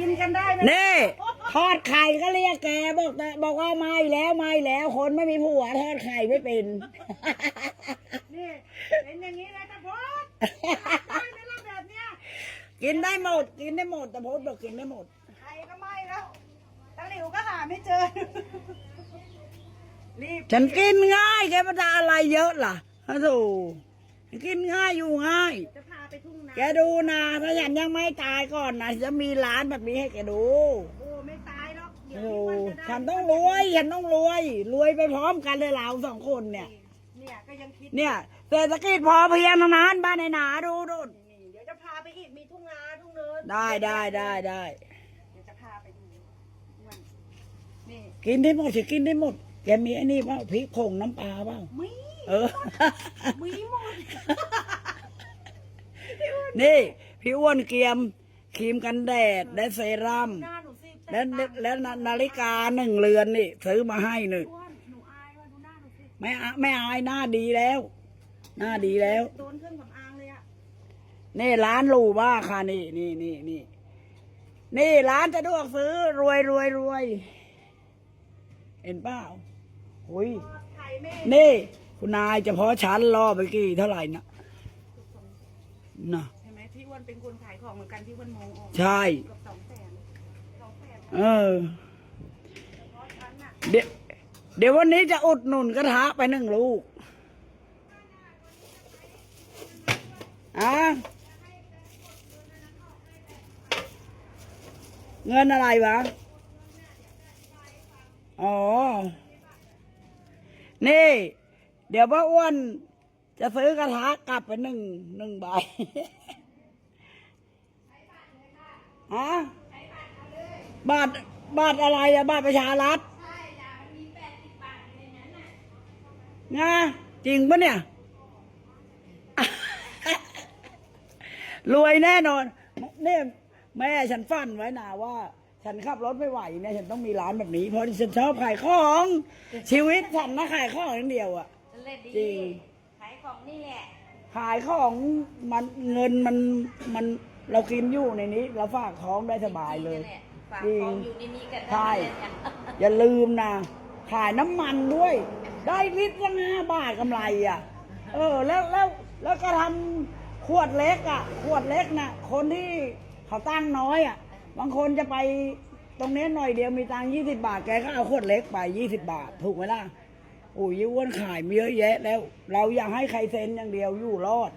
กินกันได้ไหมนี่ทอดไข่ก็เรียกแกบอกแต่บอกว่าไม่แล้วไม่แล้วคนไม่มีผัวทอดไข่ไม่เป็นนี่เป็นอย่างนี้นะตะพดได้ไหมล่ะแบบเนี้ยกินได้หมด กินได้หมดแต่พดบอกกินได้หมดใครก็ไม่แล้วตะหลิวก็หาไม่เจอรีบฉันกินง่ายแกมาทาอะไรเยอะล่ะฮะโธ่ กินง่ายอยู่ง่าย จะพาไปทุ่งนาแกดูนะถ้าฉันยังไม่ตายก่อนนะจะมีร้านแบบนี้ให้แกดูโอ้ไม่ตายหรอกเดี๋ยวโอ้ที่มันจะได้ฉันต้องรวยฉันต้องรวย รวยไปพร้อมกันเลยเราสองคนเนี่ย เนี่ยก็ยังคิดเนี่ยเศรษฐกิจพอเพียงทั้งนั้นบ้านในหนาดูดูนี่เดี๋ยวจะพาไปอีกมีทุ่งนาทุ่งเนินได้ได้ได้ได้เดี๋ยวจะพาไปดูมันนี่กินได้หมดสิกินได้หมด แกมีไอ้นี่เปล่าพริกผงน้ำปลาเปล่ามี เออ มีหมดนี่ พี่อ้วนเกียมครีมกันแดดและเซรั่มหน้าหนูสิและและนานาฬิกาหนึ่งเรือนนี่ ซื้อมาให้หนึ่งอ้วนหนูอายว่าดูหน้าหนูสิไม่อะไม่อายหน้าดีแล้ว หน้าดีแล้ว โดนเครื่องสำอางเลยอะนี่ร้านหรูมากค่ะนี่นี่นี่นี่นี่ร้านจะดวกซื้อรวยรวยรวยเห็นเปล่าหุย ไข่แม่ นี่ คุณนายเฉพาะชั้นล่อไปกี่เท่าไหร่นะนะใช่ไหมพี่อ้วนเป็นคนขายของเหมือนกันพี่อ้วนมองออกใช่ เกือบสองแสนสองแสนเออเพราะฉันน่ะเดี๋ยวเดี๋ยววันนี้จะอุดหนุนกระทะไปหนึ่งลูกอะเงินอะไรวะ อ๋อ นี่ เดี๋ยวป้าอ้วนจะซื้อกระทะกลับไปหนึ่งหนึ่งใบฮะบาทบาทอะไรอะบาทประชารัฐงาจริงปะเนี่ย รวยแน่นอนเนี่ยแม่ฉันฝันไว้นะว่า ฉันขับรถไม่ไหวเนี่ยฉันต้องมีร้านแบบนี้ เพราะฉันชอบขายของ ชีวิตฉันนะขายของอย่างเดียวอะ นั่นแหละดี จริง ขายของนี่แหละ ขายของมันเงินมันมันเรากินอยู่ในนี้ เราฝากท้องได้สบายเลยจริงๆนั่นแหะฝากจริงของอยู่ในนี้กันใช่ทั้งนั้นเลยเนี่ยอย่าลืมนะขายน้ำมันด้วย ได้ลิตรละห้าบาทกำไรอะ เออ แล้วแล้วแล้วก็ทำขวดเล็กอะ ขวดเล็กน่ะ คนที่เขาตั้งน้อยอะ บางคนจะไปตรงนี้หน่อยเดียวมีตังยี่สิบาท แกก็เอาขวดเล็กไปยี่สิบาท ถูกไหมล่ะ โอ้ยยี่อ้วนขายมีเยอะแยะแล้ว เราอยากให้ใครเซ็นอย่างเดียวอยู่รอด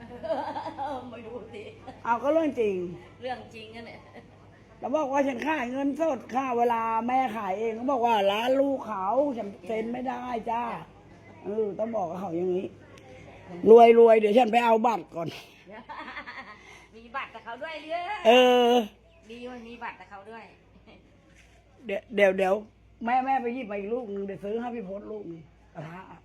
ไม่รู้สิ เอาก็เรื่องจริง เรื่องจริงอะเนี่ยแล้วบอกว่าฉันขายเงินสดค่าเวลาแม่ขายเองเขาบอกว่าร้านลูกเขาฉันเซ็นไม่ได้จ้าเออต้องบอกกับเขาอย่างนี้ รวยรวยเดี๋ยวฉันไปเอาบัตรก่อน มีบัตรกับเขาด้วยเยอะเออ ดีว่ามีบัตรกับเขาด้วย เดี๋ยวเดี๋ยวเดี๋ยวแม่แม่ไปหยิบมาอีกลูกหนึ่งเดี๋ยวซื้อให้พี่พศลูกหนึง 啊